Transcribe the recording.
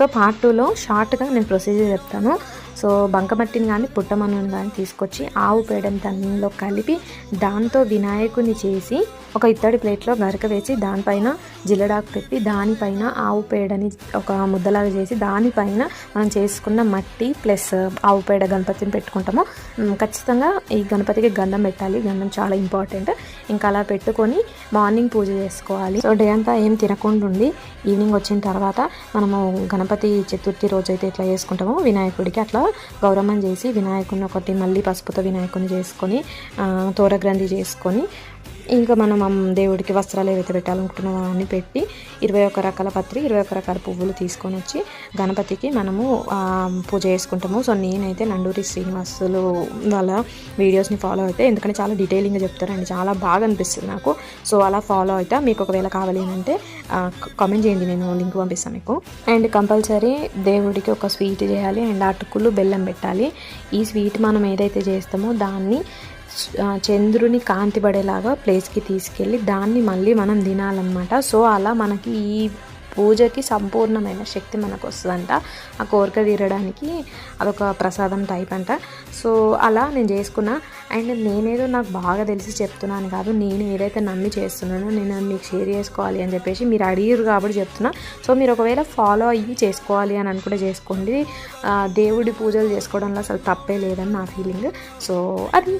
So part టూలో షార్ట్గా నేను ప్రొసీజర్ చెప్తాను. సో బంకమట్టిని కానీ పుట్టమన్నుని కానీ తీసుకొచ్చి ఆవు పేడని దానిలో కలిపి దాంతో వినాయకుని చేసి ఒక ఇత్తడి ప్లేట్లో గరక వేసి దానిపైన జిల్లడాకు పెట్టి దానిపైన ఆవు పేడని ఒక ముద్దలాగా చేసి దానిపైన మనం చేసుకున్న మట్టి ప్లస్ ఆవు పేడ గణపతిని పెట్టుకుంటాము. ఖచ్చితంగా ఈ గణపతికి గంధం పెట్టాలి. గంధం చాలా ఇంపార్టెంట్ ఇంకా అలా పెట్టుకొని మార్నింగ్ పూజ చేసుకోవాలి. సో డే అంతా ఏం తినకుండా ఉండి ఈవినింగ్ వచ్చిన తర్వాత మనము గణపతి చతుర్థి రోజు అయితే ఇట్లా చేసుకుంటామో వినాయకుడికి అట్లా గౌరవం చేసి వినాయకుడిని ఒకటి మళ్ళీ పసుపుతో వినాయకుడిని చేసుకొని తోరగ్రంథి చేసుకొని ఇంకా మనం దేవుడికి వస్త్రాలు ఏవైతే పెట్టాలనుకుంటున్నామో అవన్నీ పెట్టి ఇరవై ఒక రకాల పత్రి ఇరవై ఒక రకాల పువ్వులు తీసుకొని వచ్చి గణపతికి మనము పూజ చేసుకుంటాము. సో నేనైతే నండూరి శ్రీనివాసులు వాళ్ళ వీడియోస్ని ఫాలో అయితే ఎందుకంటే చాలా డీటెయిలింగ్గా చెప్తారండి. చాలా బాగా అనిపిస్తుంది నాకు. సో అలా ఫాలో అయితే మీకు ఒకవేళ కావాలి అంటే కామెంట్ చేయండి. నేను లింక్ పంపిస్తాను మీకు. అండ్ కంపల్సరీ దేవుడికి ఒక స్వీట్ చేయాలి. అండ్ అటుకులు బెల్లం పెట్టాలి. ఈ స్వీట్ మనం ఏదైతే చేస్తామో దాన్ని చంద్రుని కాంతి పడేలాగా ప్లేస్కి తీసుకెళ్ళి దాన్ని మళ్ళీ మనం తినాలన్నమాట. సో అలా మనకి ఈ పూజకి సంపూర్ణమైన శక్తి మనకు వస్తుందంట ఆ కోరిక తీరడానికి అదొక ప్రసాదం టైప్ అంట. సో అలా నేను చేసుకున్నా. అండ్ నేనేదో నాకు బాగా తెలిసి చెప్తున్నాను కాదు నేను ఏదైతే నమ్మి చేస్తున్నానో నేను మీకు షేర్ చేసుకోవాలి అని చెప్పేసి మీరు అడిగారు కాబట్టి చెప్తున్నా. సో మీరు ఒకవేళ ఫాలో అయ్యి చేసుకోవాలి అని అనుకుంటే చేసుకోండి. దేవుడి పూజలు చేసుకోవడంలో అసలు తప్పే లేదని నా ఫీలింగ్ సో అది